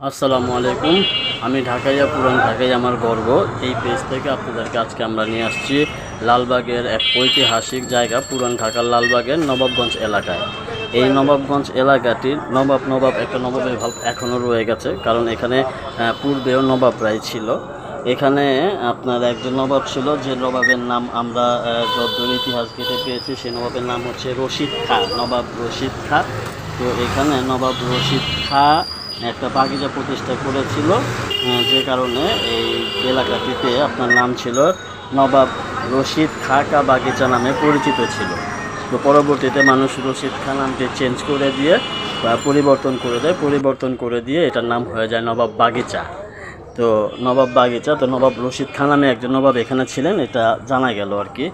আসসালামু আলাইকুম। আমি ঢাকাইয়া পুরান ঢাকাই আমার গর্ব। এই পেজ থেকে আপনাদেরকে আজকে আমরা নিয়ে আসছি লালবাগের এক ঐতিহাসিক জায়গা পুরান ঢাকার লালবাগের নবাবগঞ্জ এলাকায়। এই নবাবগঞ্জ এলাকাটির নবাব নবাব একটা নবাবের ভাব এখনও রয়ে গেছে কারণ এখানে পূর্বেও নবাবরাই ছিল। এখানে আপনার একজন নবাব ছিল যে নবাবের নাম আমরা আহ, যতদূর ইতিহাস ঘেটে পেয়েছি সেই নবাবের নাম হচ্ছে রশিদ খা নবাব রশিদ খা। তো এখানে নবাব রশিদ খা একটা বাগিচা প্রতিষ্ঠা করেছিল যে কারণে এই এলাকাটিতে আপনার নাম ছিল নবাব রশিদ খা কা বাগিচা নামে পরিচিত ছিল। তো পরবর্তীতে মানুষ রশিদ খা নামটি চেঞ্জ করে দিয়ে বা পরিবর্তন করে দেয়, পরিবর্তন করে দিয়ে এটার নাম হয়ে যায় নবাব বাগিচা। তো নবাব বাগিচা, তো নবাব রশিদ খান নামে একজন নবাব এখানে ছিলেন, এটা জানা গেল আর কি।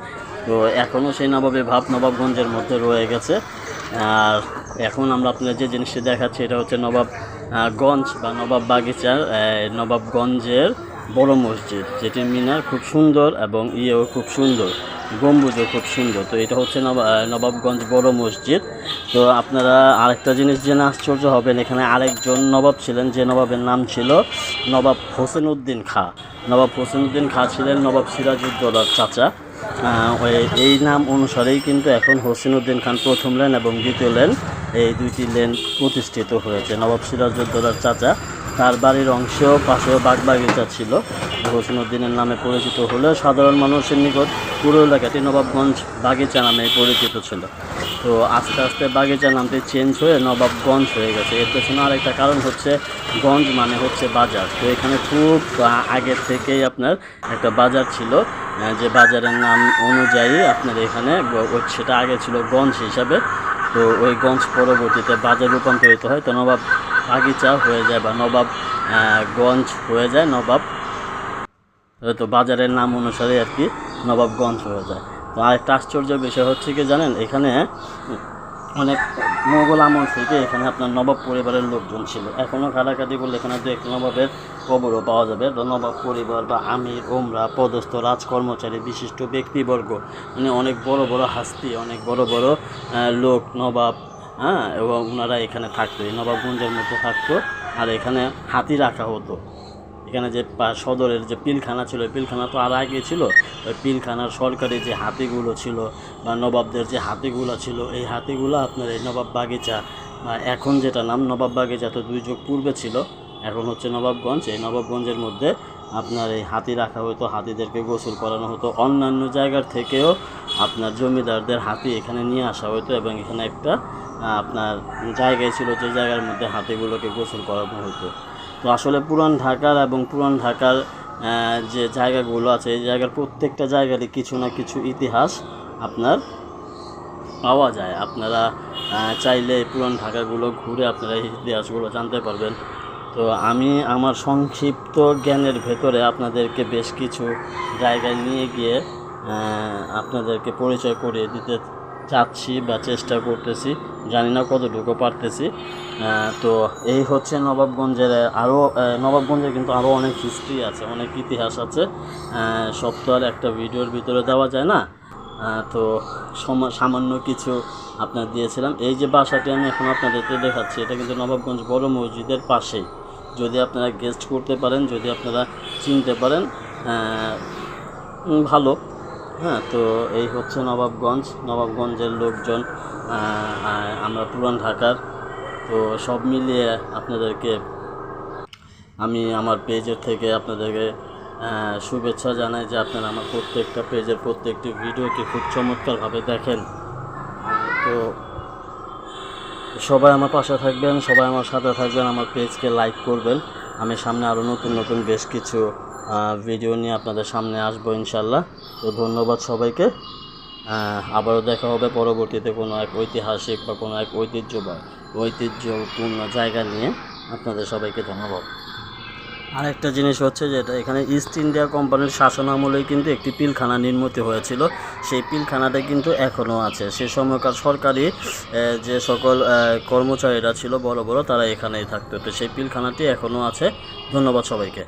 তো এখনও সেই নবাবের ভাব নবাবগঞ্জের মধ্যে রয়ে গেছে। আর এখন আমরা আপনাদের যে জিনিসটি দেখাচ্ছি, এটা হচ্ছে নবাব গঞ্জ বা নবাব বাগিচার নবাবগঞ্জের বড় মসজিদ, যেটি মিনার খুব সুন্দর এবং ইয়েও খুব সুন্দর, গম্বুজও খুব সুন্দর। তো এটা হচ্ছে নবা- নবাবগঞ্জ বড় মসজিদ। তো আপনারা আরেকটা জিনিস জেনে আশ্চর্য হবেন, এখানে আরেকজন নবাব ছিলেন, যে নবাবের নাম ছিল নবাব হোসেন উদ্দিন খা। নবাব হোসেন উদ্দিন খা ছিলেন নবাব সিরাজউদ্দৌলার চাচা। এই নাম অনুসারেই কিন্তু এখন হোসেন উদ্দিন খান প্রথম লেন এবং দ্বিতীয় লেন। এই দুইটি লেন প্রতিষ্ঠিত হয়েছে। নবাব সিরাজউদ্দৌলার চাচা, তার বাড়ির অংশেও পাশেও বাগবাগিচা ছিল। হোসেন উদ্দিনের নামে পরিচিত হলেও সাধারণ মানুষের নিকট পুরো এলাকাটি নবাবগঞ্জ বাগিচা নামে পরিচিত ছিল। তো আস্তে আস্তে বাগিচা নামটি চেঞ্জ হয়ে নবাবগঞ্জ হয়ে গেছে। এর পেছনে আরেকটা কারণ হচ্ছে, গঞ্জ মানে হচ্ছে বাজার। তো এখানে খুব আগের থেকেই আপনার একটা বাজার ছিল। যে বাজারের নাম অনুযায়ী আপনার এখানে সেটা আগে ছিল গঞ্জ হিসাবে। তো ওই গঞ্জ পরবর্তীতে বাজার রূপান্তরিত হয়, তো নবাব বাগিচা হয়ে যায় বা নবাব গঞ্জ হয়ে যায়, নবাব। তো বাজারের নাম অনুসারে আর কি নবাবগঞ্জ হয়ে যায়। তো আরেকটা আশ্চর্য বিষয় হচ্ছে কি জানেন, এখানে অনেক মোগল আমল থেকে এখানে আপনার নবাব পরিবারের লোকজন ছিল। এখনও কাটাকাটি করলে এখানে দু এক নবাবের কবরও পাওয়া যাবে। নবাব পরিবার বা আমির ওমরা পদস্থ, রাজকর্মচারী, বিশিষ্ট ব্যক্তিবর্গ মানে অনেক বড় বড় হাস্তি, অনেক বড় বড় লোক, নবাব হ্যাঁ এবং ওনারা এখানে থাকতো। এই নবাবগঞ্জের মধ্যে থাকতো আর এখানে হাতি রাখা হতো। এখানে যে সদরের যে পিলখানা ছিল, পিলখানা তো আর আগে ছিল। ওই পিলখানার সরকারি যে হাতিগুলো ছিল বা নবাবদের যে হাতিগুলো ছিল, এই হাতিগুলো আপনার এই নবাব বাগিচা এখন যেটা নাম নবাব বাগিচা তো দুই যুগ পূর্বে ছিল, এখন হচ্ছে নবাবগঞ্জ। এই নবাবগঞ্জের মধ্যে আপনার এই হাতি রাখা হতো, হাতিদেরকে গোসল করানো হতো। অন্যান্য জায়গার থেকেও আপনার জমিদারদের হাতি এখানে নিয়ে আসা হতো এবং এখানে একটা আপনার জায়গায় ছিল যে জায়গার মধ্যে হাতিগুলোকে গোসল করানো হতো। তো আসলে পুরান ঢাকার এবং পুরান ঢাকার যে জায়গাগুলো আছে, এই জায়গার প্রত্যেকটা জায়গারই কিছু না কিছু ইতিহাস আপনার পাওয়া যায়। আপনারা চাইলে পুরান ঢাকাগুলো ঘুরে আপনারা এই ইতিহাসগুলো জানতে পারবেন। তো আমি আমার সংক্ষিপ্ত জ্ঞানের ভেতরে আপনাদেরকে বেশ কিছু জায়গায় নিয়ে গিয়ে আপনাদেরকে পরিচয় করিয়ে দিতে চাচ্ছি বা চেষ্টা করতেছি, জানি না কতটুকু পারতেছি। তো এই হচ্ছে নবাবগঞ্জের আরও নবাবগঞ্জের কিন্তু আরও অনেক হিস্ট্রি আছে, অনেক ইতিহাস আছে। সব তো আর একটা ভিডিওর ভিতরে দেওয়া যায় না। তো সম- সামান্য কিছু আপনার দিয়েছিলাম। এই যে বাসাটি আমি এখন আপনাদেরকে দেখাচ্ছি, এটা কিন্তু নবাবগঞ্জ বড় মসজিদের পাশেই। যদি আপনারা গেস্ট করতে পারেন, যদি আপনারা চিনতে পারেন ভালো। হ্যাঁ তো এই হচ্ছে নবাবগঞ্জ, নবাবগঞ্জের লোকজন আমরা পুরান ঢাকার। তো সব মিলিয়ে আপনাদেরকে আমি আমার পেজের থেকে আপনাদেরকে শুভেচ্ছা জানাই যে আপনারা আমার প্রত্যেকটা পেজের প্রত্যেকটি ভিডিওকে খুব চমৎকারভাবে দেখেন। তো সবাই আমার পাশে থাকবেন, সবাই আমার সাথে থাকবেন, আমার পেজকে লাইক করবেন। আমি সামনে আরও নতুন নতুন বেশ কিছু ভিডিও নিয়ে আপনাদের সামনে আসব ইনশাল্লাহ। তো ধন্যবাদ সবাইকে। আবারও দেখা হবে পরবর্তীতে কোনো এক ঐতিহাসিক বা কোনো এক ঐতিহ্য বা ঐতিহ্যপূর্ণ জায়গা নিয়ে। আপনাদের সবাইকে ধন্যবাদ। আরেকটা জিনিস হচ্ছে যেটা এখানে ইস্ট ইন্ডিয়া কোম্পানির শাসন আমলেই কিন্তু একটি পিলখানা নির্মিত হয়েছিল। সেই পিলখানাটা কিন্তু এখনও আছে। সে সময়কার সরকারি যে সকল কর্মচারীরা ছিল বড় বড়, তারা এখানেই থাকতো। তো সেই পিলখানাটি এখনও আছে। ধন্যবাদ সবাইকে।